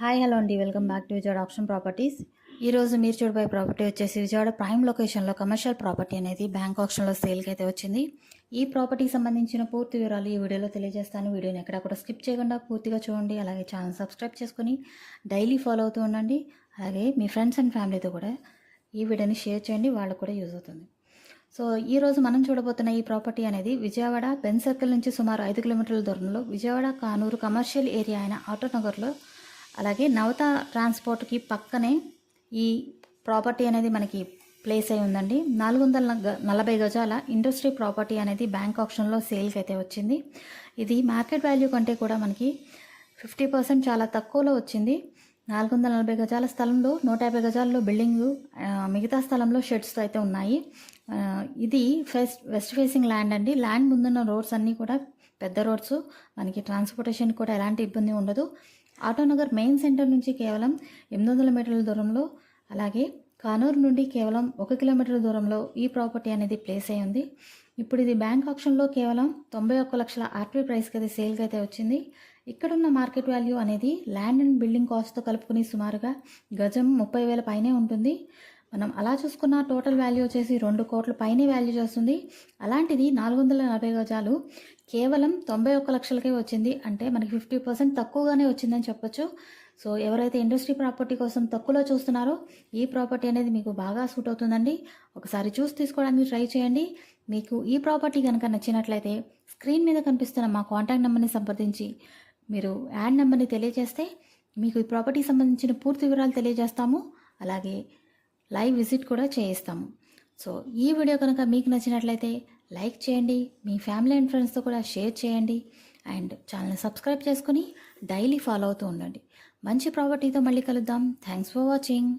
Hi hello అండి. Welcome back to Vijayawada option properties. ఈ రోజు మీరు చూడబోయే ప్రాపర్టీ వచ్చేసి విజయవాడ ప్రైమ్ లొకేషన్లో కమర్షియల్ ప్రాపర్టీ అనేది బ్యాంక్ ఆప్షన్లో సేల్కి అయితే వచ్చింది. ఈ ప్రాపర్టీకి సంబంధించిన పూర్తి వివరాలు ఈ వీడియోలో తెలియజేస్తాను. వీడియోని ఎక్కడ కూడా స్కిప్ చేయకుండా పూర్తిగా చూడండి. అలాగే ఛానల్ సబ్స్క్రైబ్ చేసుకొని డైలీ ఫాలో అవుతూ ఉండండి. అలాగే మీ ఫ్రెండ్స్ అండ్ ఫ్యామిలీతో కూడా ఈ వీడియోని షేర్ చేయండి. వాళ్ళకు కూడా యూజ్ అవుతుంది. సో ఈ రోజు మనం చూడబోతున్న ఈ ప్రాపర్టీ అనేది విజయవాడ పెన్ సర్కిల్ నుంచి సుమారు ఐదు కిలోమీటర్ల దూరంలో విజయవాడ కానూరు కమర్షియల్ ఏరియా అయిన ఆటోనగర్లో అలాగే నవత ట్రాన్స్పోర్ట్కి పక్కనే ఈ ప్రాపర్టీ అనేది మనకి ప్లేస్ అయి ఉందండి. నాలుగు వందల నలభై గజాల ఇండస్ట్రీ ప్రాపర్టీ అనేది బ్యాంక్ ఆప్షన్లో సేల్కి అయితే వచ్చింది. ఇది మార్కెట్ వాల్యూ కంటే కూడా మనకి ఫిఫ్టీ పర్సెంట్ చాలా తక్కువలో వచ్చింది. నాలుగు వందల నలభై గజాల స్థలంలో నూట యాభై గజాల్లో బిల్డింగ్ మిగతా స్థలంలో షెడ్స్ అయితే ఉన్నాయి. ఇది ఫెస్ట్ వెస్ట్ ఫేసింగ్ ల్యాండ్ అండి. ల్యాండ్ ముందున్న రోడ్స్ అన్నీ కూడా పెద్ద రోడ్స్. మనకి ట్రాన్స్పోర్టేషన్ కూడా ఎలాంటి ఇబ్బంది ఉండదు. ఆటోనగర్ మెయిన్ సెంటర్ నుంచి కేవలం ఎనిమిది వందల మీటర్ల దూరంలో అలాగే కానూరు నుండి కేవలం ఒక కిలోమీటర్ దూరంలో ఈ ప్రాపర్టీ అనేది ప్లేస్ అయి ఉంది. ఇప్పుడు ఇది బ్యాంక్ ఆప్షన్లో కేవలం తొంభై ఒక్క లక్షల ఆర్పీ ప్రైస్కి అయితే సేల్కి అయితే వచ్చింది. ఇక్కడున్న మార్కెట్ వాల్యూ అనేది ల్యాండ్ అండ్ బిల్డింగ్ కాస్ట్తో కలుపుకుని సుమారుగా గజం ముప్పై వేల పైనే ఉంటుంది. మనం అలా చూసుకున్న టోటల్ వాల్యూ వచ్చేసి రెండు కోట్ల పైనే వాల్యూ చేస్తుంది. అలాంటిది నాలుగు వందల నలభై గజాలు కేవలం తొంభై ఒక్క లక్షలకే వచ్చింది. అంటే మనకి ఫిఫ్టీ పర్సెంట్ తక్కువగానే వచ్చిందని చెప్పొచ్చు. సో ఎవరైతే ఇండస్ట్రీ ప్రాపర్టీ కోసం తక్కువలో చూస్తున్నారో ఈ ప్రాపర్టీ అనేది మీకు బాగా సూట్ అవుతుందండి. ఒకసారి చూసి తీసుకోవడానికి ట్రై చేయండి. మీకు ఈ ప్రాపర్టీ కనుక నచ్చినట్లయితే స్క్రీన్ మీద కనిపిస్తున్న మా కాంటాక్ట్ నెంబర్ని సంప్రదించి మీరు యాడ్ నెంబర్ని తెలియజేస్తే మీకు ఈ ప్రాపర్టీకి సంబంధించిన పూర్తి వివరాలు తెలియజేస్తాము. అలాగే లైవ్ విజిట్ కూడా చేయిస్తాము. సో ఈ వీడియో కనుక మీకు నచ్చినట్లయితే లైక్ చేయండి మీ ఫ్యామిలీ అండ్ ఫ్రెండ్స్తో కూడా షేర్ చేయండి అండ్ ఛానల్ని సబ్స్క్రైబ్ చేసుకుని డైలీ ఫాలో అవుతూ ఉండండి. మంచి ప్రాపర్టీతో మళ్ళీ కలుద్దాం. Thanks for watching.